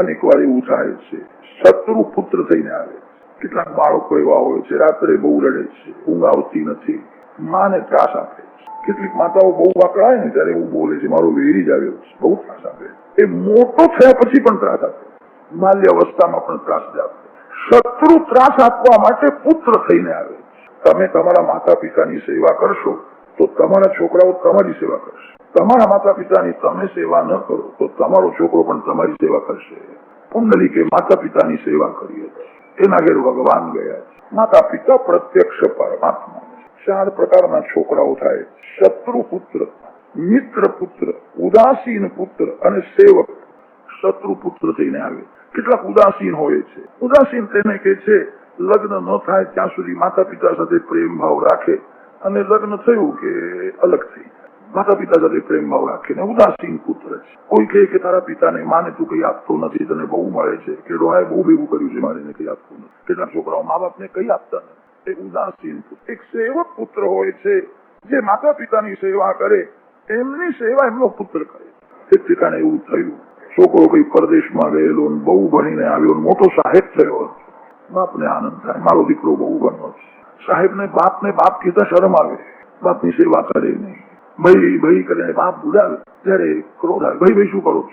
અનેક વાર એવું થાય છે. શત્રુ પુત્ર થઈને આવે. કેટલાક બાળકો એવા હોય છે, રાત્રે બહુ રડે છે, ઊંઘ આવતી નથી. માને ત્રાસ આપે કેટલીક માતાઓ બહુ વાકડાય ને ત્યારે એવું બોલે છે, મારો વેરી જ આવ્યો છે. બહુ ત્રાસ આપે. એ મોટો થયા પછી પણ ત્રાસ આપે. માલ્ય અવસ્થામાં પણ ત્રાસ આપે શત્રુ ત્રાસ આપવા માટે પુત્ર થઈને આવે તમે તમારા માતા પિતાની સેવા કરશો, તો તમારા છોકરાઓ તમારી સેવા કરશે. તમારા માતા પિતાની તમે સેવા ન કરો, તો તમારો છોકરો પણ તમારી સેવા કરશે. પુંડલીકે માતા પિતાની સેવા કરી હતી એના ઘેર ભગવાન ગયા માતા પિતા પ્રત્યક્ષ પરમાત્મા ચાર પ્રકારના છોકરાઓ થાય શત્રુ પુત્ર, મિત્ર પુત્ર, ઉદાસીન પુત્ર અને સેવક શત્રુ પુત્ર થઈને આવે કેટલાક ઉદાસીન હોય છે. ઉદાસીન તેને કે છે, લગ્ન ન થાય ત્યાં સુધી માતા પિતા સાથે પ્રેમ ભાવ રાખે. અને લગ્ન થયું કે અલગ થઈ માતા પિતા સાથે પ્રેમ રાખીને ઉદાસીન પુત્ર છે. કોઈ કહે કે તારા પિતાને માને તું કઈ આપતો નથી, તને બહુ મળે છે. કે ડોહાએ બહુ ભેગું કર્યું છે, મારીને કઈ આપતું નથી. કેટલાક છોકરાઓ મા બાપને કઈ આપતા નથી. એ ઉદાસીન એક સેવક પુત્ર હોય છે, જે માતા પિતાની સેવા કરે, એમની સેવા એમનો પુત્ર કરે. એક ઠેકાણે એવું થયું. છોકરો કઈ પરદેશમાં ગયેલો ને બહુ ભણીને આવ્યો ને મોટો સાહેબ થયો. બાપને આનંદ થાય. મારો દીકરો બહુ ભણ્યો છે. સાહેબને બાપને બાપ કીધા શરમ આવે. બાપની સેવા કરે નહીં. ભાઈ ભાઈ કરીને બાપ બુડાવે ત્યારે ક્રોધ આવે. ભાઈ ભાઈ શું કરો?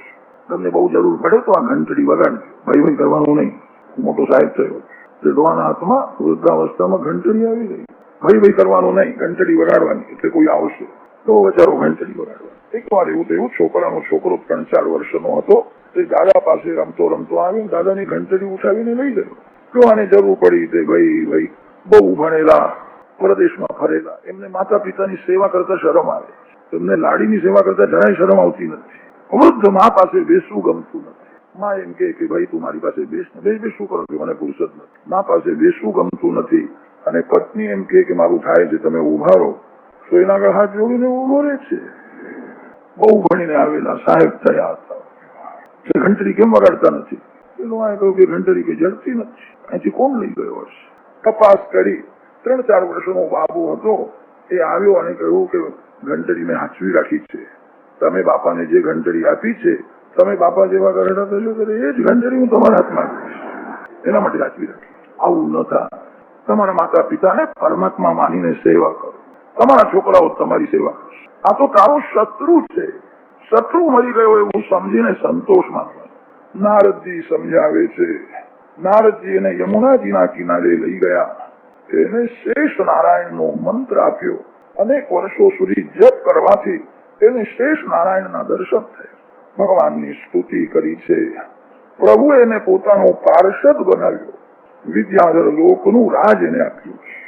તમને બહુ જરૂર પડે તો આ ઘંટડી વગાડજો. ભાઈ ભાઈ કરવાનું નહીં. મોટો સાહેબ થયો. ડોહાના હાથમાં વૃદ્ધાવસ્થામાં ઘંટડી આવી ગઈ. ભાઈ ભાઈ કરવાનું નહીં. ઘંટડી વગાડવાની. એટલે કોઈ આવશે. તો બચારો ઘંટડી વગાડવા એક વાર એવું થયું, છોકરાનો છોકરો ત્રણ, ચાર વર્ષનો હતો. તે દાદા પાસે રમતો રમતો આવ્યો દાદાની ઘંટડી ઉઠાવીને લઈ ગયો. જો આને જરૂર પડી તે ભાઈ ભાઈ બહુ ભણેલા પરદેશમાં ફરેલા. એમને માતા પિતાની સેવા કરતા શરમ આવે. એમને લાડીની સેવા કરતા જરાય શરમ આવતી નથી. વૃદ્ધ મા પાસે બેસવું ગમતું નથી. મા એમ કે, ભાઈ, તું મારી પાસે બેસ ને. બેસ બેસ કરો મને ફુરસદ નથી. મા પાસે બેસવું ગમતું નથી અને પત્ની એમ કે, મારું થાય છે, તમે ઊભા રહો તો એના આગળ હાથ જોડીને ઊભો રહે છે. બહુ ભણીને આવેલા સાહેબ થયા હતા. તે ઘંટડી કેમ વગાડતા નથી? પેલું આ કહ્યું કે, ઘંટડી કે જડતી નથી. અહીંથી કોણ લઈ ગયો હશે? તપાસ કરી. ત્રણ ચાર વર્ષનો બાબુ હતો, એ આવ્યો અને કહ્યું કે ઘંટડી મેં હાચવી રાખી છે. તમે બાપાને જે ઘંટડી આપી છે, તમે બાપા જેવા ગરડા થશો ત્યારે એ જ ઘંટડી હું તમારા હાથમાં એના માટે હાચવી રાખી. આવું ન તમારા માતા પિતાને પરમાત્મા માનીને સેવા કરો. તમારા છોકરાઓ તમારી સેવા કરશે. આ તો તારો શત્રુ છે. શત્રુ મરી ગયો એવું સમજીને સંતોષ માનવા નારદજી સમજાવે છે. નારદજી એને યમુનાજીના કિનારે લઈ ગયા. એને શેષ નારાયણનો મંત્ર આપ્યો. અનેક વર્ષો સુધી જપ કરવાથી તેને શેષ નારાયણના દર્શન થયા. ભગવાનની સ્તુતિ કરી છે. પ્રભુ એને પોતાનો પાર્ષદ બનાવ્યો. વિદ્યાધર લોકનું રાજ એને આપ્યું છે.